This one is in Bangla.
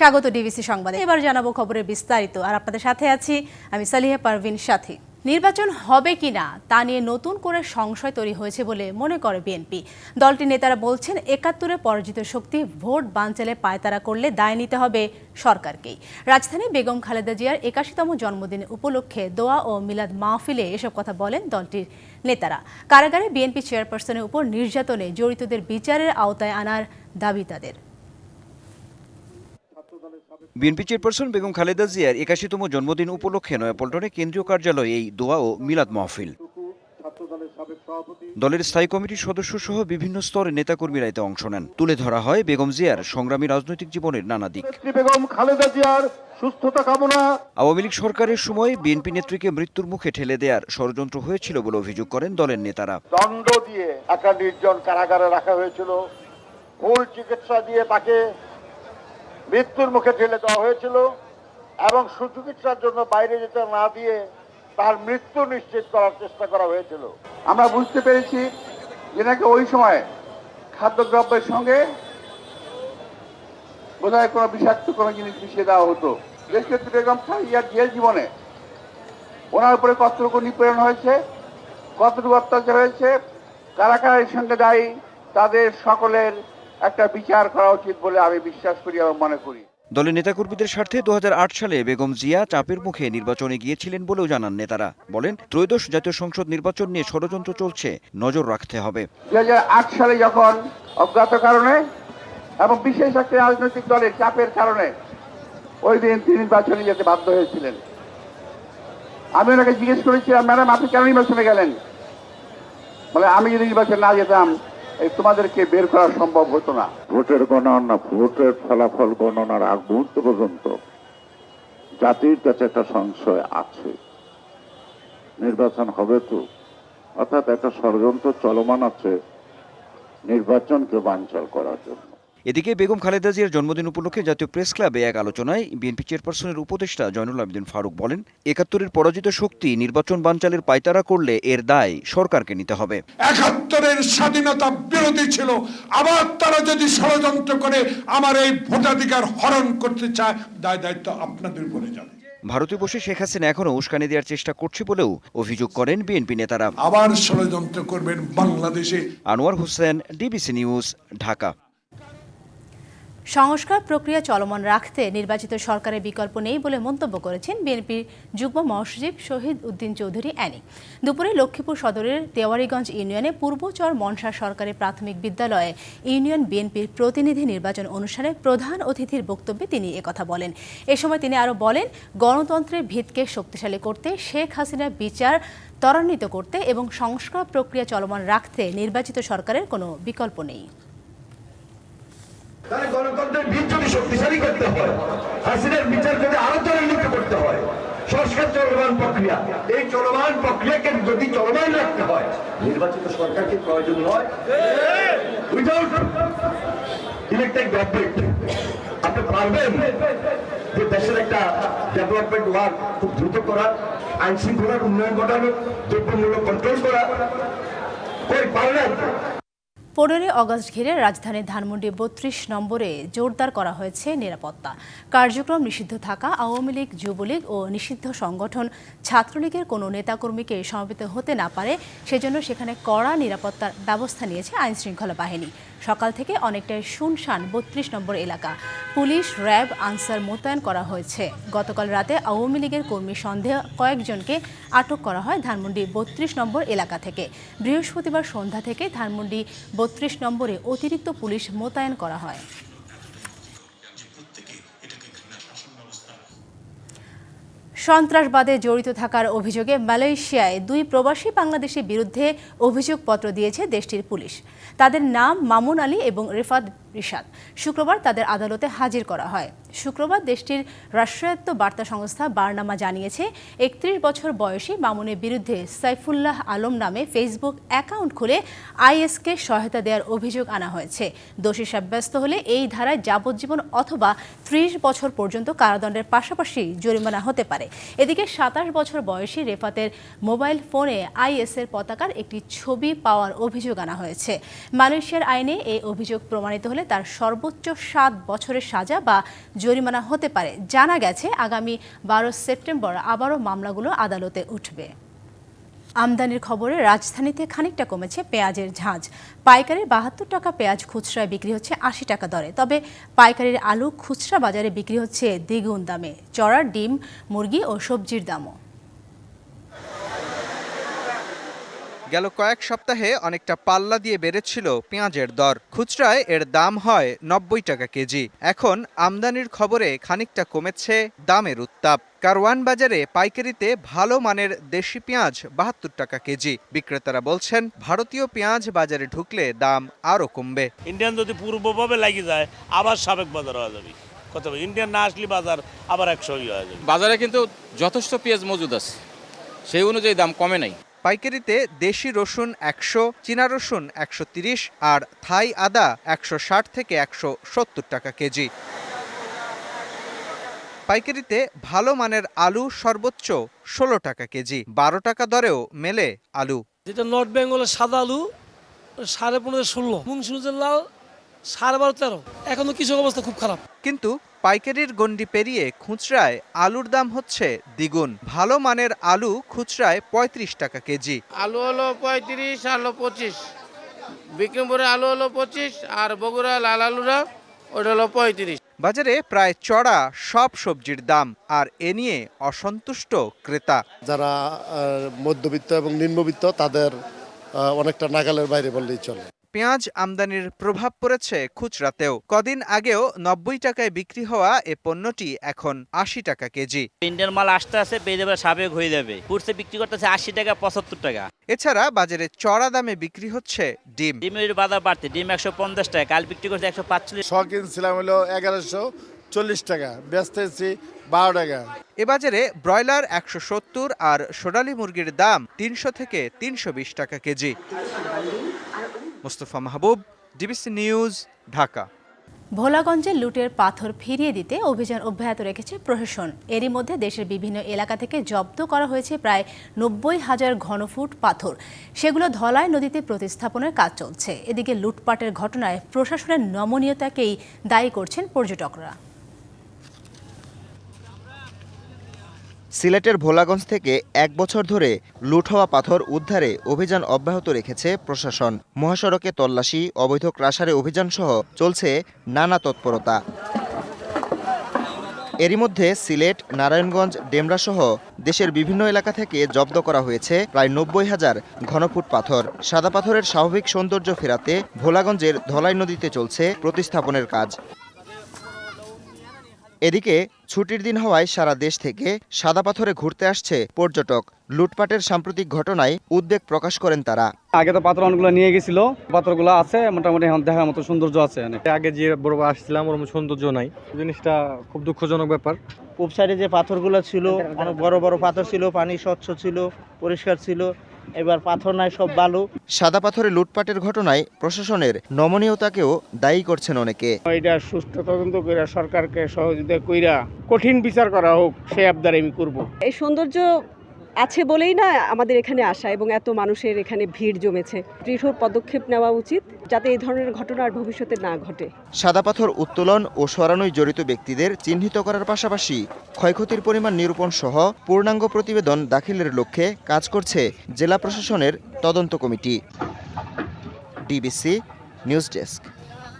স্বাগত ডিবিসি সংবাদে। এবার জানাব খবরের বিস্তারিত। আর আপনাদের সাথে আছি আমি সালিহা পারভিন সাথী। নির্বাচন হবে কিনা তা নিয়ে নতুন করে সংশয় তৈরি হয়েছে বলে মনে করে বিএনপি। দলটির নেতারা বলছেন, একাত্তরে পরাজিত শক্তি ভোট বানচালে পায়তারা করলে দায় নিতে হবে সরকারকেই। রাজধানী বেগম খালেদা জিয়ার একাশিতম জন্মদিন উপলক্ষে দোয়া ও মিলাদ মাহফিলে এসব কথা বলেন দলটির নেতারা। কারাগারে বিএনপি চেয়ারপারসনের উপর নির্যাতনে জড়িতদের বিচারের আওতায় আনার দাবি তাদের। বিএনপি চেয়ারপারসন বেগম খালেদা জিয়ার একাশিতম জন্মদিন উপলক্ষে নয়াপল্টনে কেন্দ্রীয় কার্যালয়ে এই দোয়া ও মিলাদ মাহফিল। দলের স্থায়ী কমিটির সদস্য সহ বিভিন্ন স্তরের নেতাকর্মীরা এতে অংশ নেন। তুলে ধরা হয় বেগম জিয়ার সংগ্রামী রাজনৈতিক জীবনের নানা দিক। বেগম খালেদা জিয়ার সুস্থতা কামনা। আওয়ামী লীগ সরকারের সময় বিএনপি নেত্রীকে মৃত্যুর মুখে ঠেলে দেওয়ার ষড়যন্ত্র হয়েছিল বলে অভিযোগ করেন দলের নেতারা। দণ্ড দিয়ে একটা নির্জন কারাগারে রাখা হয়েছিল। ভুল চিকিৎসা দিয়ে তাকে মৃত্যুর মুখে ঠেলে দেওয়া হয়েছিল এবং সুচিকিৎসার জন্য বাইরে যেতে না দিয়ে তার মৃত্যু নিশ্চিত করার চেষ্টা করা হয়েছিল। আমরা বুঝতে পেরেছি যে নাকি ওই সময় খাদ্যদ্রব্যের সঙ্গে বোধহয় কোনো বিষাক্ত কোনো জিনিস মিশিয়ে দেওয়া হতো। দেশনেত্রী বেগম খালিয়ার জেল জীবনে ওনার উপরে কতটুকু নিপীড়ন হয়েছে, কতটুকু অত্যাচার হয়েছে, কারা কারা এর সঙ্গে দায়ী, তাদের সকলের একটা বিচার করা উচিত বলে আমি বিশ্বাস করি এবং মনে করি। দলের নেতাকর্মীদের স্বার্থে দুহাজার আট সালে বেগম জিয়া চাপের মুখে নির্বাচনে গিয়েছিলেন বলেও জানান নেতারা। বলেন ত্রয়োদশ জাতীয় সংসদ নির্বাচন নিয়ে ষড়যন্ত্র চলছে নজর রাখতে হবে। দুই হাজার আট সালে যখন অজ্ঞাত কারণে এবং বিশেষ একটা রাজনৈতিক দলের চাপের কারণে ওই দিন তিনি নির্বাচনে যেতে বাধ্য হয়েছিলেন। আমি ওনাকে জিজ্ঞেস করেছিলাম ম্যাডাম আপনি কেন নির্বাচনে গেলেন? বলে আমি যদি নির্বাচনে না যেতাম তোমাদেরকে বের করা সম্ভব হতো না। ভোটের গণনা, ভোটের ফলাফল গণনার আগ মুহূর্ত পর্যন্ত জাতির কাছে একটা সংশয় আছে। নির্বাচন হবে তো, অর্থাৎ একটা ষড়যন্ত্র চলমান আছে নির্বাচনকে বাঞ্চল করার জন্য। এদিকে বেগম খালেদা জিয়ার জন্মদিন উপলক্ষে জাতীয় প্রেস ক্লাবে এক আলোচনায় বিএনপি চেয়ারপারসনের উপদেষ্টা জয়নুল আবেদিন ফারুক বলেন একাত্তরের পরাজিত শক্তি নির্বাচন বানচালের পায়তারা করলে এর দায় সরকারকে নিতে হবে। একাত্তরের স্বাধীনতা বিরোধী ছিল আবার তারা যদি ষড়যন্ত্র করে আমার এই ভোটাধিকার হরণ করতে চায় দায় দায়িত্ব আপনাদের উপরে যাবে। ভারতে বসে শেখ হাসিনা এখনও উস্কানি দেওয়ার চেষ্টা করছে বলেও অভিযোগ করেন বিএনপি নেতারা। আবার ষড়যন্ত্র করবেন বাংলাদেশে। Anwar Hossain DBC news Dhaka. সংস্কার প্রক্রিয়া চলমান রাখতে নির্বাচিত সরকারের বিকল্প নেই বলে মন্তব্য করেছেন বিএনপির যুগ্ম মহাসচিব শহীদ উদ্দিন চৌধুরী অ্যানি। দুপুরে লক্ষ্মীপুর সদরের তেওয়ারিগঞ্জ ইউনিয়নে পূর্বচর মনসা সরকারি প্রাথমিক বিদ্যালয়ে ইউনিয়ন বিএনপির প্রতিনিধি নির্বাচন অনুষ্ঠানে প্রধান অতিথির বক্তব্যে তিনি একথা বলেন। এ সময় তিনি আরও বলেন, গণতন্ত্রের ভিতকে শক্তিশালী করতে শেখ হাসিনার বিচার ত্বরান্বিত করতে এবং সংস্কার প্রক্রিয়া চলমান রাখতে নির্বাচিত সরকারের কোনো বিকল্প নেই। তাহলে গণতন্ত্রের ভিত যদি শক্তিশালী করতে হয়, হাসিনার বিচার যদি আরও ত্বরান্বিত করতে হয়, সংস্কার চলমান প্রক্রিয়া, এই চলমান প্রক্রিয়াকে যদি চলমান রাখতে হয়, নির্বাচিত সরকারকে প্রয়োজন নয়। উইদাউট ইলেকটেড গভর্নমেন্ট আপনি পারবেন যে দেশের একটা ডেভেলপমেন্ট ওয়ার্ক খুব দ্রুত করা আইন শৃঙ্খলার উন্নয়ন ঘটানো, দ্রব্যমূল্য কন্ট্রোল করা। কই পারলেন? পনেরোই অগস্ট ঘিরে রাজধানীর ধানমন্ডি বত্রিশ নম্বরে জোরদার করা হয়েছে নিরাপত্তা। কার্যক্রম নিষিদ্ধ থাকা, আওয়ামী লীগ, যুবলীগ ও নিষিদ্ধ সংগঠন ছাত্রলীগের কোনো নেতাকর্মীকে সমবেত হতে না পারে, সেজন্য সেখানে কড়া নিরাপত্তার ব্যবস্থা নিয়েছে আইন শৃঙ্খলা বাহিনী। সকাল থেকে অনেকটাই শুনশান বত্রিশ নম্বর এলাকা। পুলিশ, র্যাব, আনসার মোতায়েন করা হয়েছে। গতকাল রাতে আওয়ামী লীগের কর্মী সন্দেহ কয়েকজনকে আটক করা হয় ধানমন্ডি বত্রিশ নম্বর এলাকা থেকে। বৃহস্পতিবার সন্ধ্যা থেকে ধানমন্ডি বত্রিশ নম্বরে অতিরিক্ত পুলিশ মোতায়েন করা হয়। সন্ত্রাসবাদে জড়িত থাকার অভিযোগে মালয়েশিয়ায় দুই প্রবাসী বাংলাদেশের বিরুদ্ধে অভিযোগপত্র দিয়েছে দেশটির পুলিশ। তাদের নাম মামুন আলী এবং রেফাত রিশাদ শুক্রবার তাদের আদালতে হাজির করা হয়। শুক্রবার দেশটির রাষ্ট্রায়ত্ত বার্তা সংস্থা বারনামা জানিয়েছে, একত্রিশ বছর বয়সী মামুনের বিরুদ্ধে সাইফুল্লাহ আলম নামে ফেসবুক অ্যাকাউন্ট খুলে আইএসকে সহায়তা দেওয়ার অভিযোগ আনা হয়েছে। দোষী সাব্যস্ত হলে এই ধারায় যাবজ্জীবন অথবা ত্রিশ বছর পর্যন্ত কারাদণ্ডের পাশাপাশি জরিমানা হতে পারে। এদিকে সাতাশ বছর বয়সী রেফাতের মোবাইল ফোনে আইএসের পতাকার একটি ছবি পাওয়ার অভিযোগ আনা হয়েছে। মালয়েশিয়ার আইনে এই অভিযোগ প্রমাণিত হলে তার সর্বোচ্চ সাত বছরের সাজা বা জরিমানা হতে পারে। জানা গেছে, আগামী বারো সেপ্টেম্বর আবারও মামলাগুলো আদালতে উঠবে। আমদানির খবরে রাজধানীতে খানিকটা কমেছে পেঁয়াজের ঝাঁজ। পাইকারির বাহাত্তর টাকা পেঁয়াজ খুচরায় বিক্রি হচ্ছে আশি টাকা দরে। তবে পাইকারির আলু খুচরা বাজারে বিক্রি হচ্ছে দ্বিগুণ দামে। চড়ার ডিম, মুরগি ও সবজির দামও। গেল কয়েক সপ্তাহে অনেকটা পাল্লা দিয়ে বেড়েছিল পেঁয়াজের দর। খুচরায় এর দাম হয় নব্বই টাকা কেজি। এখন আমদানির খবরে খানিকটা কমেছে দামের উত্তাপ। কারওয়ান বাজারে পাইকারিতে ভালো মানের দেশি পেঁয়াজ বাহাত্তর টাকা কেজি। বিক্রেতারা বলছেন ভারতীয় পেঁয়াজ বাজারে ঢুকলে দাম আরও কমবে। ইন্ডিয়ান যদি পূর্বভাবে লাগিয়ে যায় আবার সাবেক বাজার হয়ে যাবে। কত? ইন্ডিয়ান না আসলে বাজার আবার একশো হয়ে যাবে। বাজারে কিন্তু যথেষ্ট পেঁয়াজ মজুদ আছে। সেই অনুযায়ী দাম কমে নাই। পাইকারিতে দেশি রসুন একশো, চীনা রসুন একশো আর থাই আদা একশো ষাট থেকে একশো সত্তর টাকা কেজি। পাইকারিতে ভালো মানের আলু সর্বোচ্চ ষোলো টাকা কেজি, বারো টাকা দরেও মেলে আলু। যেটা নর্থ বেঙ্গলের সাদা আলু, সাড়ে পনেরো, ষোলো। মুন্সিগঞ্জের লাল সাড়ে বারো তেরো। এখনও কৃষক অবস্থা খুব খারাপ। কিন্তু পাইকারির গণ্ডি পেরিয়ে খুচরায় আলুর দাম হচ্ছে দ্বিগুণ। ভালো মানের আলু খুচরায় পঁয়ত্রিশ টাকা কেজি। আলু হলো পঁয়ত্রিশ আলু পঁচিশ। বিক্রমপুরে আলু হলো পঁচিশ আর বগুড়া লাল আলুরা ওটা হলো পঁয়ত্রিশ। বাজারে প্রায় চড়া সব সবজির দাম আর এ নিয়ে অসন্তুষ্ট ক্রেতা। যারা আহ, মধ্যবিত্ত এবং নিম্নবিত্ত তাদের অনেকটা নাগালের বাইরে বললেই চলে। পেঁয়াজ আমদানির প্রভাব পড়েছে খুচরাতেও। কদিন আগেও নব্বই টাকায় বিক্রি হওয়া এ পণ্যটি এখন আশি টাকা কেজি। ইন্ডিয়ান মাল আসতে আসতে পেয়ে যাবে সাবেক হয়ে যাবে। কুরসে বিক্রি করতেছে আশি টাকা পঁচাত্তর টাকা। এছাড়া বাজারে চড়া দামে বিক্রি হচ্ছে ডিম। ডিমের বাজার বাড়তে ডিম একশো পঞ্চাশ টাকা কাল বিক্রি করছে একশো পাঁচচল্লিশ শ কিনছিলাম হলো এগারোশো চল্লিশ টাকা বেচতেছি বারো টাকা। এ বাজারে ব্রয়লার একশো সত্তর আর সোনালি মুরগির দাম তিনশো থেকে তিনশো বিশ টাকা KG. Mostafa Mahbub, DBC news, Dhaka. ভোলাগঞ্জে লুটের পাথর ফিরিয়ে দিতে অভিযান অব্যাহত রেখেছে প্রশাসন। এরই মধ্যে দেশের বিভিন্ন এলাকা থেকে জব্দ করা হয়েছে প্রায় নব্বই হাজার ঘনফুট পাথর। সেগুলো ধলাই নদীতে প্রতিস্থাপনের কাজ চলছে। এদিকে লুটপাটের ঘটনায় প্রশাসনের নমনীয়তাকেই দায়ী করছেন পর্যটকরা। সিলেটের ভোলাগঞ্জ থেকে এক বছর ধরে লুট হওয়া পাথর উদ্ধারে অভিযান অব্যাহত রেখেছে প্রশাসন। মহাসড়কে তল্লাশি, অবৈধ ক্রাশারে অভিযান সহ চলছে নানা তৎপরতা। এরই মধ্যে সিলেট, নারায়ণগঞ্জ ডেমরা সহ দেশের বিভিন্ন এলাকা থেকে জব্দ করা হয়েছে প্রায় নব্বই হাজার ঘনফুট পাথর। সাদা পাথরের স্বাভাবিক সৌন্দর্য ফেরাতে ভোলাগঞ্জের ধলাই নদীতে চলছে প্রতিস্থাপনের কাজ। এদিকে ছুটির দিন হওয়ায় সারা দেশ থেকে সাদা পাথরে ঘুরতে আসছে পর্যটক। লুটপাটের সাম্প্রতিক ঘটনায় উদ্বেগ প্রকাশ করেন তারা। আগে তো পাথর অনেকগুলো নিয়ে গেছিল পাথরগুলো আছে মোটামুটি এখন দেখার মতো সৌন্দর্য আছে অনেক। আগে যে বড় আসছিলাম ওরকম সৌন্দর্য নাই। জিনিসটা খুব দুঃখজনক ব্যাপার। পূব সাইডে যে পাথরগুলো ছিল অনেক বড় বড় পাথর ছিল পানি স্বচ্ছ ছিল পরিষ্কার ছিল। এবার পাথর নাই সব বালু। সাদা পাথরে লুটপাটের ঘটনায় প্রশাসনের নমনীয়তাকেও দায়ী করছেন অনেকে। এটা সুস্থ তদন্ত কইরা সরকারকে সহযোগিতা কইরা কঠিন বিচার করা হোক সে আবদার আমি করব। এই সৌন্দর্য আছে বলেই না আমাদের এখানে আসা এবং এত মানুষের এখানে ভিড় জমেছে। দৃঢ় পদক্ষেপ নেওয়া উচিত যাতে এই ধরনের ঘটনা আর ভবিষ্যতে না ঘটে। সাদা পাথর উত্তোলন ও সরানোয় জড়িত ব্যক্তিদের চিহ্নিত করার পাশাপাশি ক্ষয়ক্ষতির পরিমাণ নিরূপণ সহ পূর্ণাঙ্গ প্রতিবেদন দাখিলের লক্ষ্যে কাজ করছে জেলা প্রশাসনের তদন্ত কমিটি। DBC news desk.